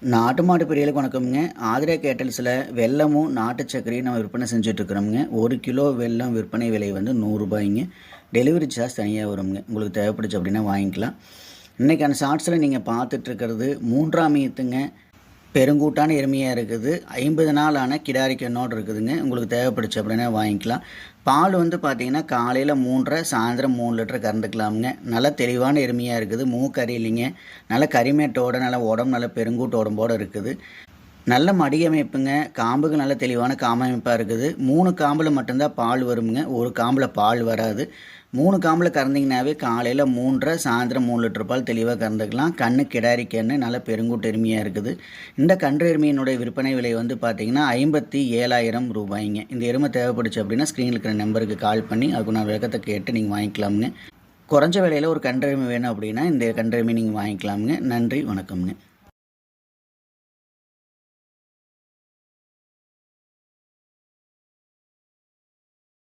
நாட்டு மாட்டு பிரியலுக்கு வணக்கம்ங்க. ஆதிரா கேட்டல்ஸில் வெல்லமும் நாட்டு சர்க்கரையும் நம்ம விற்பனை செஞ்சுட்ருக்குறோம்ங்க. ஒரு கிலோ வெல்லம் விற்பனை விலை வந்து நூறுரூபாய்ங்க டெலிவரி சார்ஜ் தனியாக வருங்க உங்களுக்கு தேவைப்படுச்சு அப்படின்னா வாங்கிக்கலாம். இன்றைக்கான ஷார்ட்ஸில் நீங்கள் பார்த்துட்ருக்கிறது மூன்றாம் ஈத்துங்க. பெருங்கூட்டான எருமையாக இருக்குது. ஐம்பது நாள் ஆன கிடாரி இருக்குதுங்க. உங்களுக்கு தேவைப்படுச்சு அப்படின்னா வாங்கிக்கலாம். பால் வந்து பார்த்தீங்கன்னா காலையில் மூன்றரை சாயந்தரம் மூணு லிட்டர் கறந்துக்கலாமுங்க. நல்லா தெளிவான எருமையாக இருக்குது. மூக்கறி இல்லைங்க. நல்ல கரிமேட்டோட நல்ல உடம்பு நல்ல பெருங்கூட்டு உடம்போடு இருக்குது. நல்ல மடி அமைப்புங்க காம்புக்கு நல்ல தெளிவான காம்பமைப்பாக இருக்குது. மூணு காம்பில் மட்டும்தான் பால் வருமுங்க. ஒரு காம்பில் பால் வராது. மூணு காம்பில் கறந்தீங்கன்னாவே காலையில் மூன்றரை சாயந்தரம் மூணு லிட்டர் பால் தெளிவாக கறந்துக்கலாம். கண்ணு கிடாரி கண்ணு நல்ல பெருங்கூட்டு எருமையாக இருக்குது. இந்த கன்று எருமையினுடைய விற்பனை விலை வந்து பார்த்தீங்கன்னா ஐம்பத்தி ஏழாயிரம் ரூபாய்ங்க. இந்த எருமை தேவைப்படுச்சு அப்படின்னா ஸ்க்ரீனில் இருக்கிற நம்பருக்கு கால் பண்ணி அதுக்கு நான் விளக்கத்தை கேட்டு நீங்கள் வாங்கிக்கலாமுங்க. குறைஞ்ச விலையில் ஒரு கன்று எருமை வேணும் அப்படின்னா இந்த கன்று எருமை நீங்கள் வாங்கிக்கலாமுங்க. நன்றி வணக்கம்ங்க.